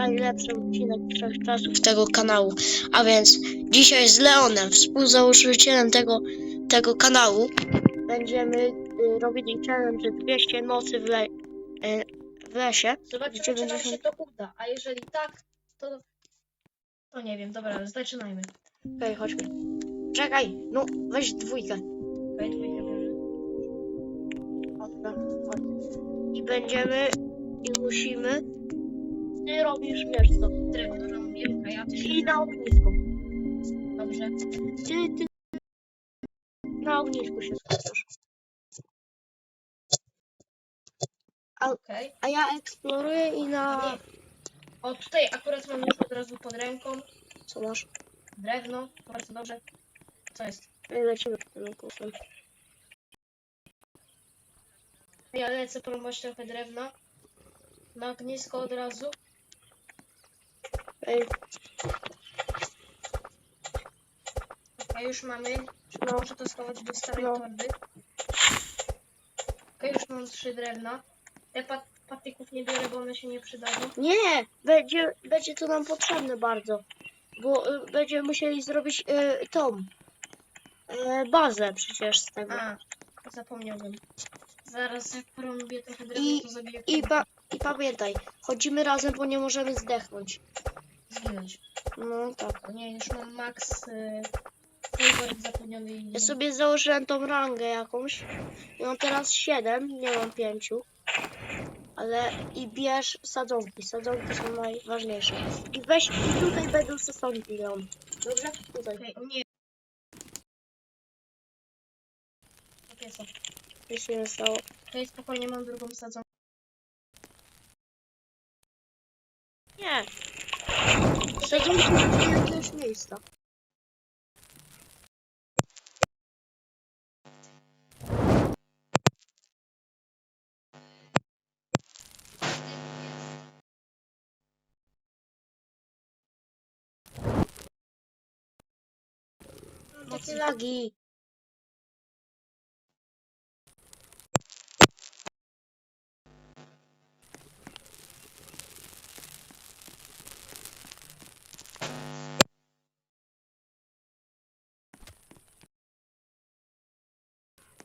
najlepszy odcinek wszechczasów tego kanału. A więc dzisiaj z Leonem, współzałożycielem tego, tego kanału, będziemy y, robili challenge 200 nocy w, le, y, w lesie. Zobaczymy, Gdzie czy nam będzie się to uda. A jeżeli tak, to... To nie wiem, dobra, zaczynajmy. Okej, chodźmy. Czekaj, no weź dwójkę. Okej, dwójkę bierze. Dobra, chodź. I będziemy, i musimy, ty robisz wiesz co, Drewno robię, a ja też... i na ognisku. Dobrze. Ty, ty na ognisku się skupiasz. Okej. A ja eksploruję i na... O, tutaj akurat mam już od razu pod ręką Co masz? drewno. Bardzo dobrze. Co jest? My lecimy tym kursem. Ja lecę próbować trochę drewna. Na ognisko od razu. Ej, Okej, już mamy. no, Muszę to schować do starej No. torby. Okej, już mam trzy drewna. Te pat patyków nie biorę, bo one się nie przydadzą. nie! Będzie, będzie to nam potrzebne bardzo. Bo y, będziemy musieli zrobić y, tą y, bazę przecież z tego. A, zapomniałbym. Zaraz jak porąbię trochę drewna, I- to zabiję I, pa, I pamiętaj, chodzimy razem, bo nie możemy zdechnąć. Zginąć. No tak. Nie, już mam max y, favorite zapewniony i... Ja sobie założyłem tą rangę jakąś. I mam teraz 7, nie mam 5. Ale i bierz sadzonki. Sadzonki są najważniejsze. I weź, i tutaj będą sadzonki, Leon. Dobrze? Tutaj. Okej, nie. Okej, co? Nic się nie stało. Okej, spokojnie, mam drugą sadzonkę. Nie. Sadzonki do jakiegoś miejsca. Takie lagi.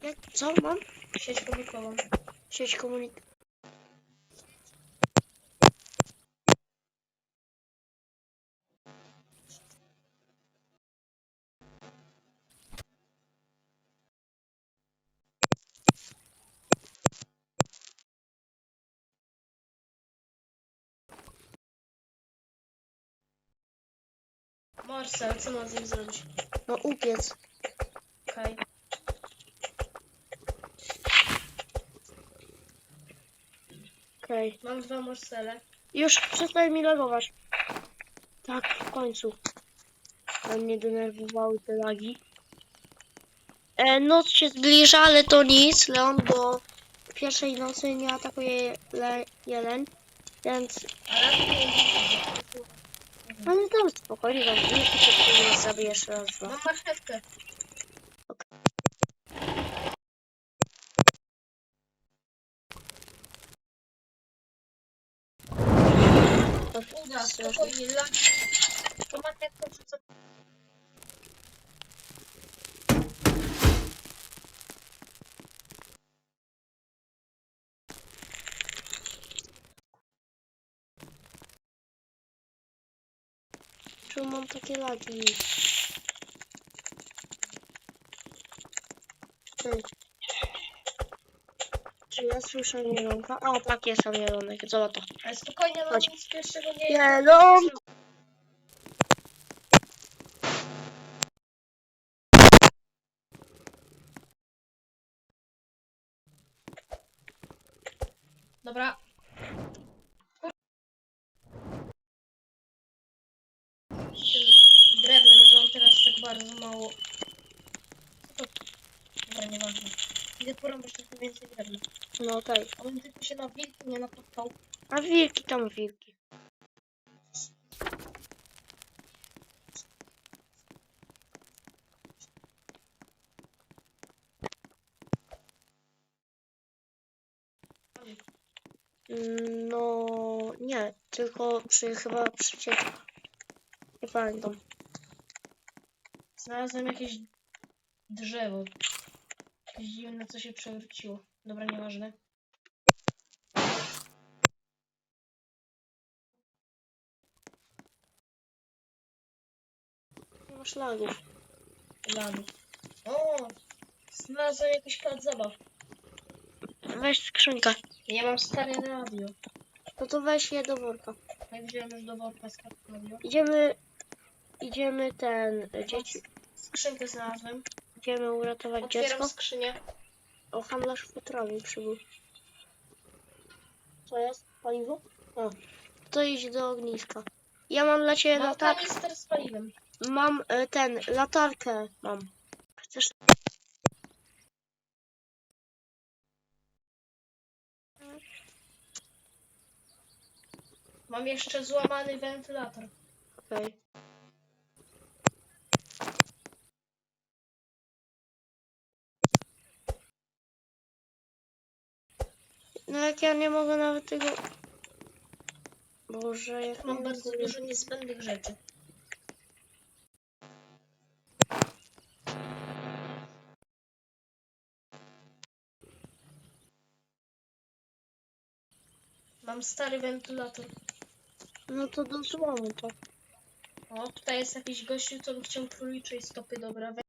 Jak, co mam? Sieć komikową. Sieć komunik... Morsel, co mam z nim zrobić? No upiec. Okej. Okej. Mam dwa morsele. Już przestań mi logować. Tak, w końcu. A mnie denerwowały te lagi. E, noc się zbliża, ale to nic, Leon, bo pierwszej nocy nie atakuje le, jeleń, więc... Ale nie to spokojnie, wam wtedy sobie jeszcze raz dwa. Mam marchewkę. To Uda, strasznie. spokojnie, dla... To marchewkę czy co? Czemu mam takie lagi? Ej. Ja słyszę mielonka? O, tak, jest tam mielonek, zobacz to. Ale spokojnie, no Chodź. nic pierwszego nie Jelon! Dobra. Tym drewnem, że on teraz tak bardzo mało. Co to? Dobra, nieważne. Porąbać trochę więcej drewna. No okej. On tylko się na wilku nie napotkał. A wilki tam wilki. Mm, No, Nie, tylko przy chyba przycieczka. Nie pamiętam. Znalazłem jakieś drzewo. Dziwne, co się przewróciło. Dobra, nieważne. Nie masz lagów. Lamy. O! Znalazłem jakiś plac zabaw. Weź skrzynkę. Ja mam stare radio. No to weź je do worka. Ja wziąłem już do worka z radio. Idziemy, idziemy ten, e, dzieci, Skrzynkę znalazłem. Idziemy uratować Otwieram dziecko. skrzynię. O, handlarz futrami przybył. Co jest? Paliwo? O, to idź do ogniska. Ja mam dla ciebie Mam latarkę. kanister z paliwem. Mam e, ten, latarkę mam. Chcesz? Mam jeszcze złamany wentylator. Okej. No jak ja nie mogę nawet tego... Boże, jak Mam bardzo dużo niezbędnych rzeczy. Mam stary wentylator. No to do złomu to. O, tutaj jest jakiś gościu, co by chciał króliczej stopy, dobra.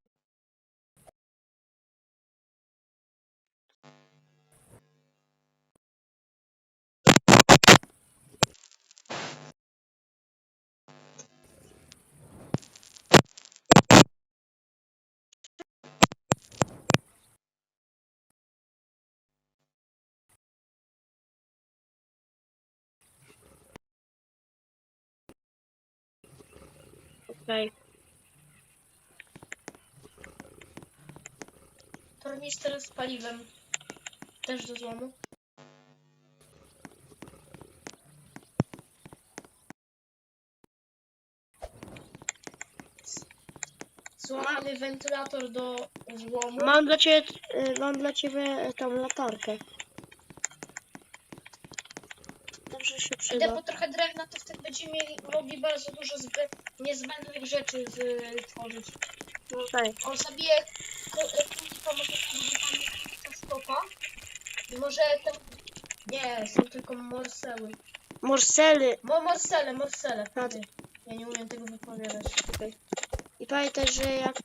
Okej. Tornister z paliwem. Też do złomu. Złamany wentylator do złomu. Mam dla ciebie, y, mam dla ciebie e, tą latarkę. Dobrze się Idę przyda. po trochę drewna, to wtedy będziemy mogli bardzo dużo zbe, niezbędnych rzeczy z, tworzyć. Okej. On zabije ko- e, królika, może królika stopa. Może ten... Nie, są tylko morseły. Morsely. Mo, morsele, morsele. Ja nie umiem tego wypowiadać. I pamiętaj, że jak...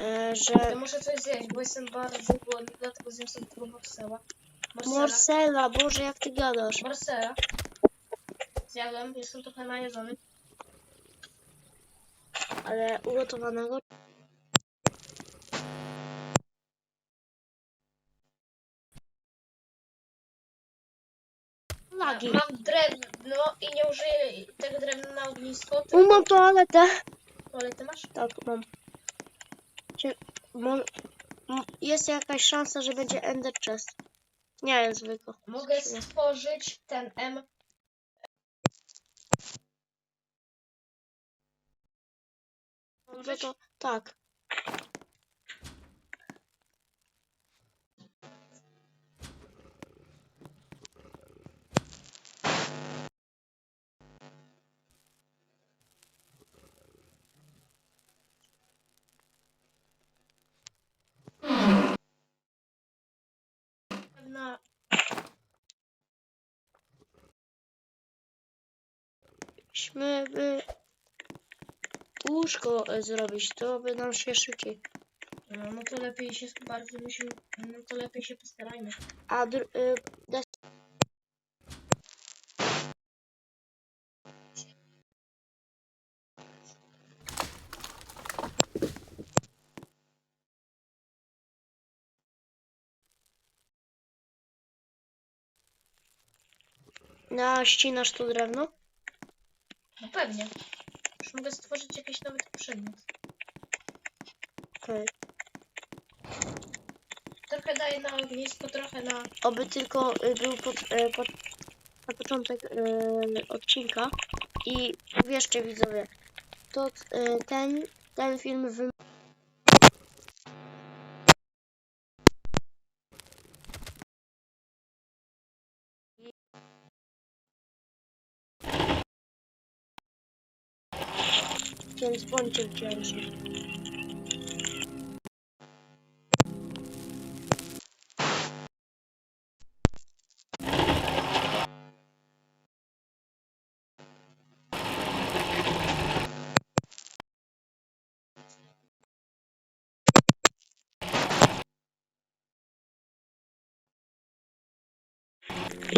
E, Ja że... muszę coś zjeść, bo jestem bardzo głodny, dlatego zjem sobie tego morsela. Morsela. Morsela, Boże, jak ty gadasz. Morsela. Zjadłem, jestem trochę najedzony. Ale ugotowanego. Lagi. Mam drewno i nie użyję tego drewna na ognisko. U, mam toaletę. Ale ty masz? Tak, mam. Cie... Mo... m- Jest jakaś szansa, że będzie Ender Chest. Nie jest zwykły. Mogę stworzyć ten M. Dobrze to... Tak. Pewna łóżko e, zrobić, to by nam się szybciej. No, no to lepiej się bardzo musimy, no to lepiej się postarajmy. A dr... y, des... Na ścinasz to drewno? No pewnie. Już mogę stworzyć jakiś nawet przedmiot. Okej. Trochę daję na ognisko, trochę na... Oby tylko y, był pod, y, pod, na początek y, odcinka i wierzcie widzowie, to y, ten, ten film wy, Więc bądźcie wdzięczni.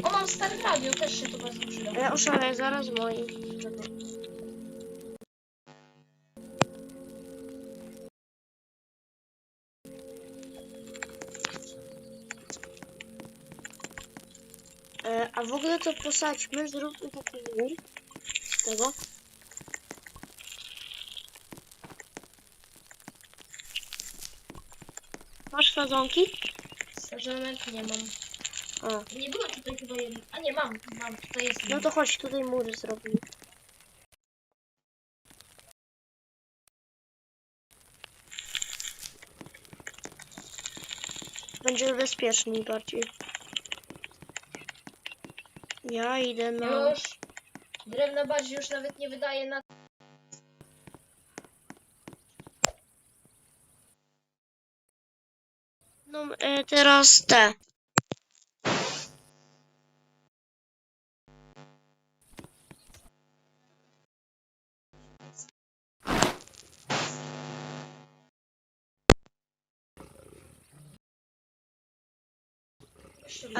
O, mam stare radio, też się to bardzo przyda. Ja oszaleję zaraz moim. W ogóle to posadźmy, zróbmy taki mur z tego. Masz sadzonki? Sarzanek nie mam. A, Nie było tutaj chyba jedno. A nie, mam, mam, tutaj jest. no to chodź, tutaj mury zrobimy. Będzie bezpieczniej bardziej. Ja idę na... Już. Drewna bardziej już nawet nie wydaje na... No e, teraz te.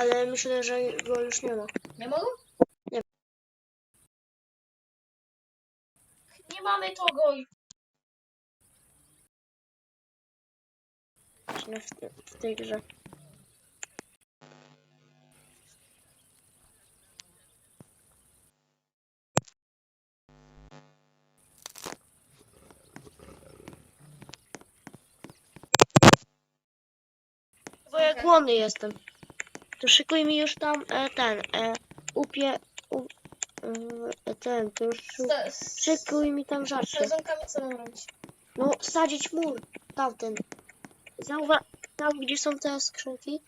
Ale myślę, że go już nie ma. Nie mogę? Nie. Nie mamy tego. W, te, w tej grze. Bo ja Okej. głodny jestem. To szykuj mi już tam e, ten, e, upie, u, e, ten, to już szu- Sta- z szykuj mi tam z żarcie. sarzankami co mam robić? No, sadzić mur, tamten. Zauwa- tam, gdzie są te skrzynki.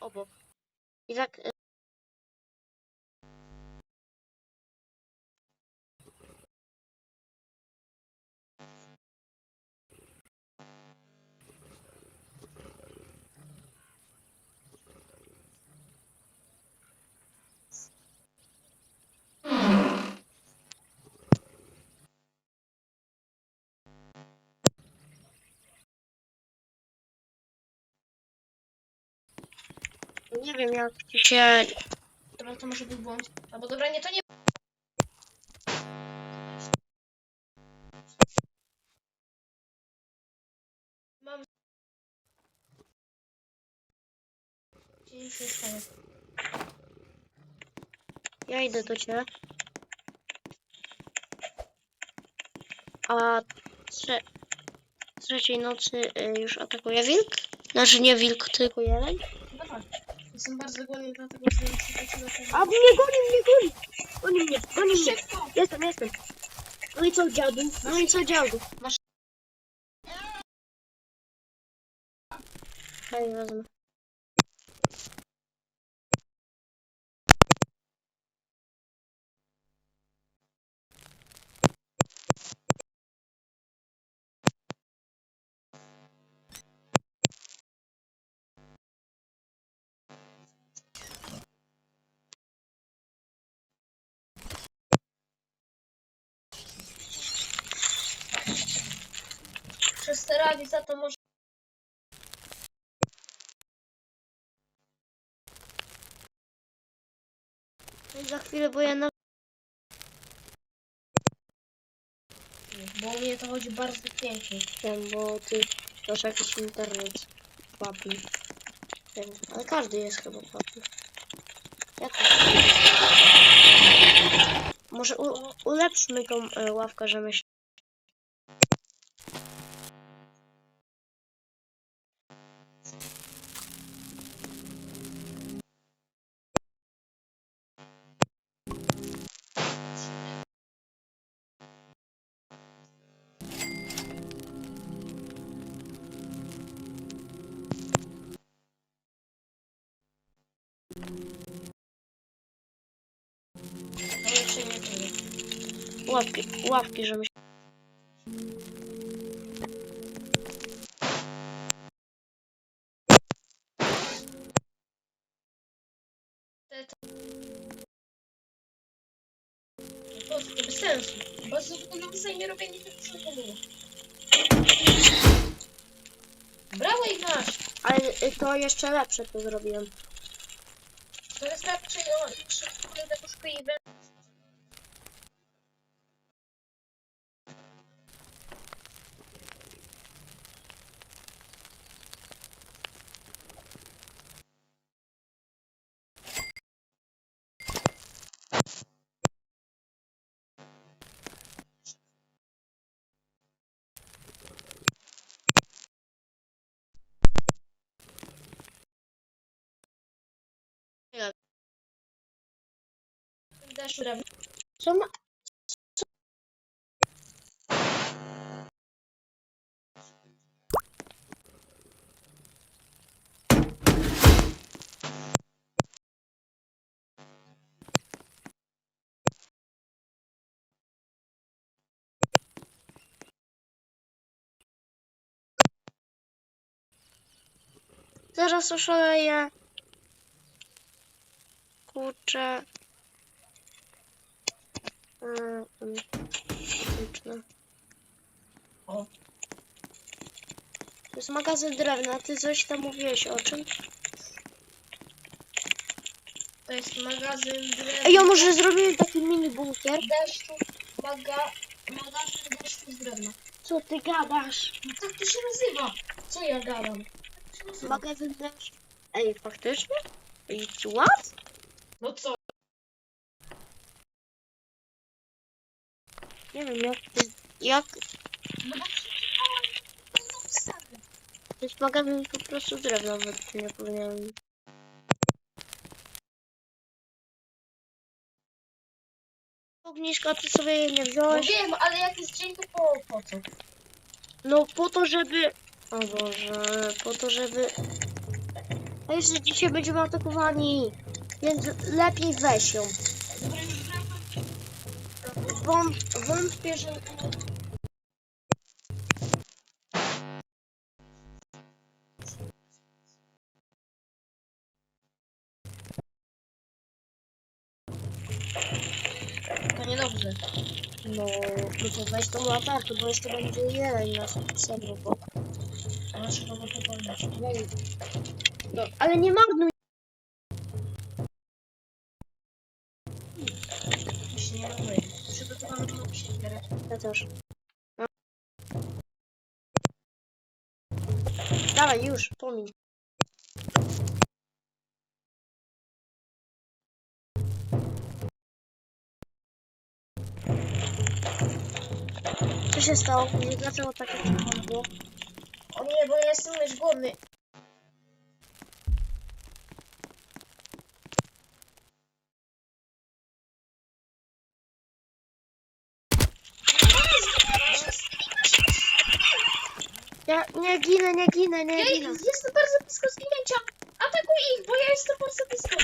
Obok. I tak... e, Nie wiem, jak ci się... Dobra, to może był błąd. Albo dobra, nie, to nie... Mam... Ja idę do ciebie. A trze... trzeciej nocy y, już atakuje wilk? Znaczy nie wilk, tylko jeleń? Chyba tak. Jestem bardzo głodny, dlatego że muszę się do tego... A mnie goni, mnie goni! Goni mnie, goni mnie! Szybko! Jestem, jestem. No i co dziadu? No i co dziadu? Masz- Hej, wezmę. Za to może... Za chwilę, bo ja na... Bo u mnie to chodzi bardzo pięknie. Wiem, bo ty masz jakiś internet papi. Wiem, ale każdy jest chyba papi. Jak to? Może u, ulepszmy tą e, ławkę rzemieślniczą. Łapki, ławki, żeby się... To jest bez sensu. Bez sensu sobie nie robię nic co to było. Brawo Ignaś! Ale y, to jeszcze lepsze to zrobiłem. To jest lepsze o, jeszcze kurde Dasz drewno. Co ma... Zaraz oszaleję. Kurczę. Mm, mm, Liczne. O. To jest magazyn drewna. Ty coś tam mówiłeś o czym? To jest magazyn drewna. Ej, ja może zrobimy taki mini bunkier? deszczu, maga, magazyn deszczu z drewna. Co ty gadasz? No tak to się nazywa. Co ja gadam? Tak to się nazywa. Magazyn drewna. Ej, faktycznie? Ej, what? No co? Nie wiem, jak jak No jest magazyn po prostu drewna, bo nie powinienem. Ogniska, ty sobie je nie No wziąłeś? wiem, ale jak jest dzień, to po, po co? No po to, żeby... O Boże, po to, żeby... A jeszcze dzisiaj będziemy atakowani, więc lepiej weź ją. Dobra, już wracam. Wąt, wątpię, że... To niedobrze. No, no to weź tą latarkę, bo jeszcze będzie jeleń na serwo, bo... Ale trzeba go popełnić. No, ale nie marnuj. Też. No. Dawaj, już, pomiń. Co się stało? Dlaczego takie cicho było? O nie, bo ja jestem już głodny. Nie ginę, nie ginę, nie Ja ginę. jestem bardzo blisko zginięcia. Atakuj ich, bo ja jestem bardzo blisko.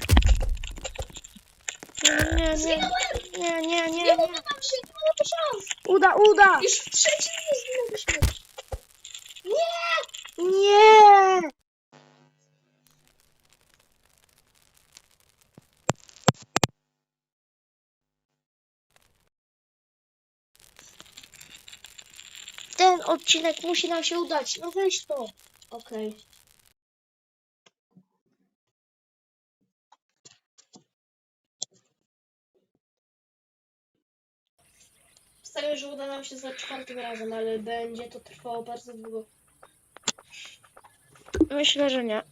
Nie, nie, nie, Zginąłem! nie, nie, nie, Nie nie. uda nam się, nie ma to szans. Uda, uda! Już w trzecim nie zginęliśmy. Nie! Nie! Ten odcinek musi nam się udać. No weź to. Okej. Wstawiam, że uda nam się za czwartym razem, ale będzie to trwało bardzo długo. Myślę, że nie.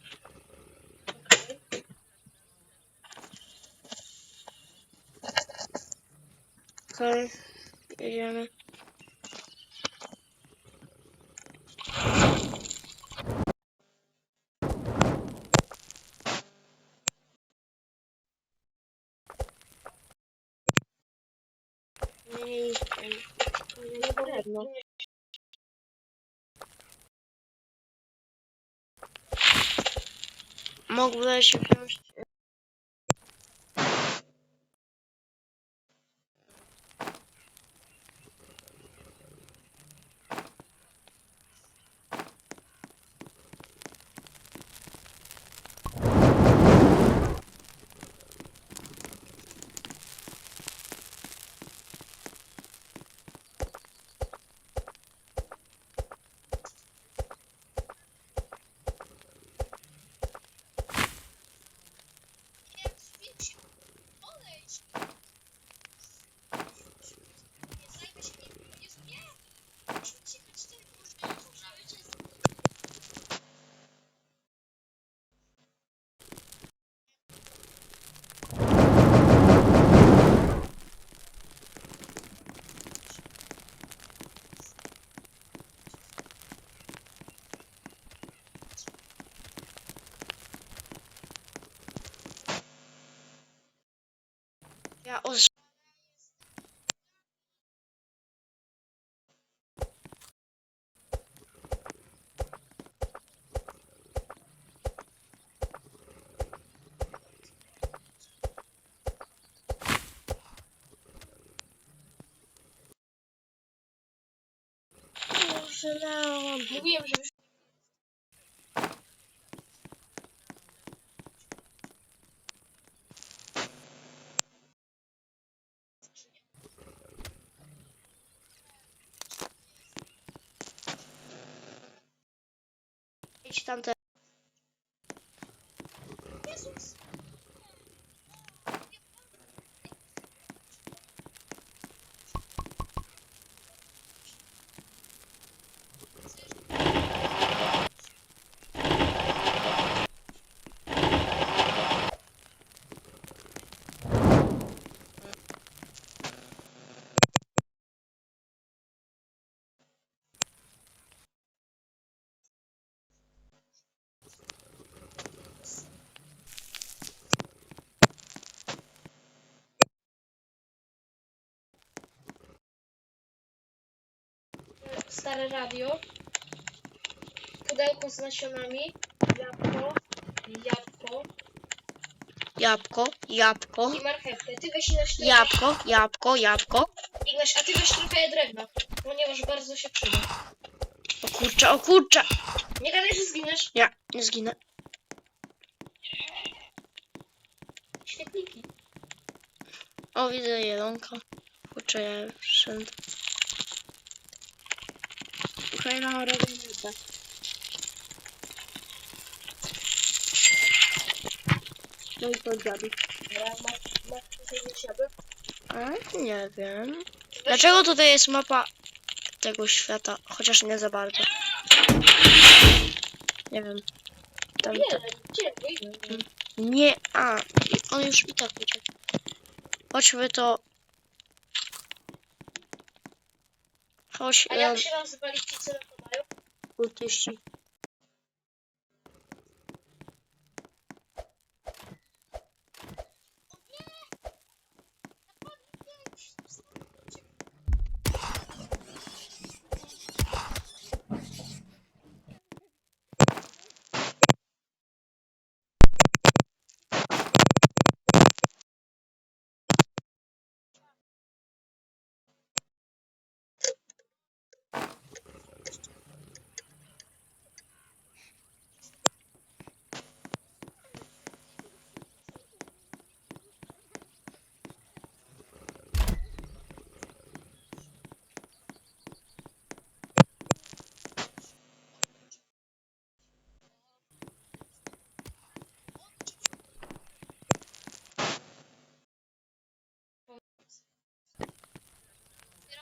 Okej. Jedziemy. Мог бы дальше os... Boże, Leon. Mówiłem, że już... Idź tamte. Jezus. Stare radio. Pudełko z nasionami. Jabłko. Jabłko. Jabłko, jabłko, I marchewkę. Ty weź na jabłko, jabłko, jabłko. Ignaś, a ty weź trochę drewna. Ponieważ bardzo się przyda. O kurczę, o kurczę. Nie gadaj, że zginiesz. Ja nie zginę. Świetniki. O, widzę jelonka. Kurczę, ja wszedł. Kolejna robinica. No i nie siadę. A, nie wiem. Dlaczego tutaj jest mapa tego świata? Chociaż nie za bardzo. Nie wiem. Tam, Nie, tam, gdzie? Nie, nie, nie. nie, a, on już i tak uciekł. Chodźmy to. Chodź, A ja, jak się nazywali ci, co napadają? kultyści.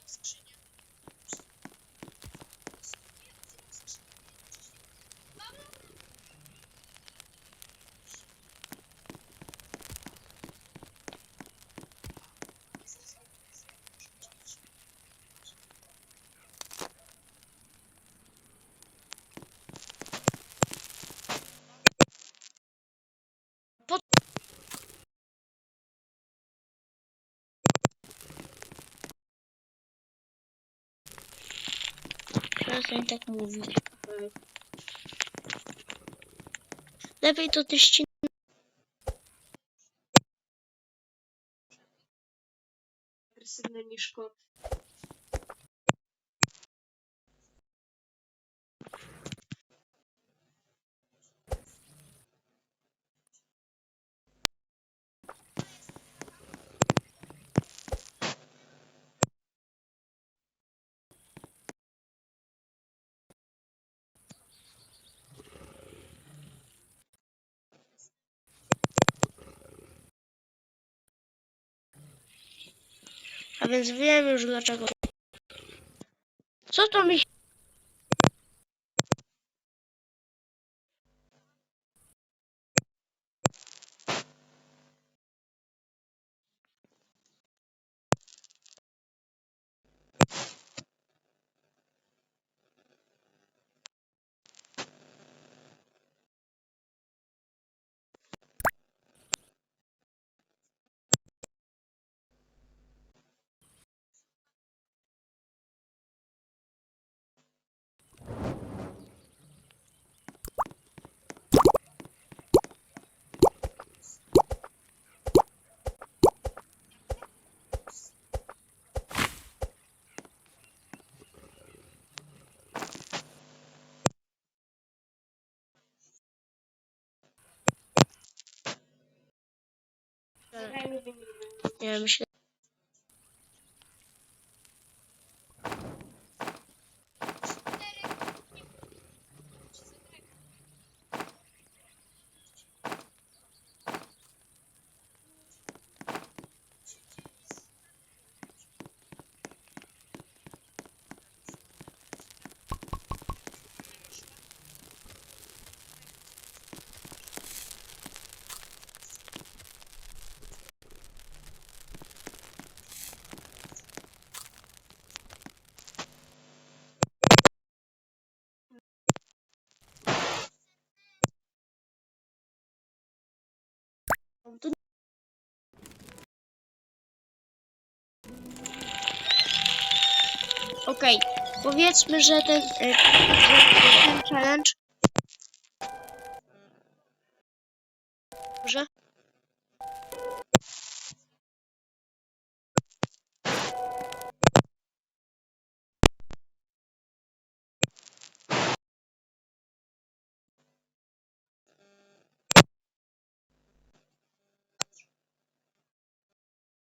Otwieram skrzynię. Przestań tak mówić. Lepiej to ty ścin... Agresywny Więc wiem już dlaczego. Co to mi się... Yani bir şey powiedzmy, że ten, e, że ten challenge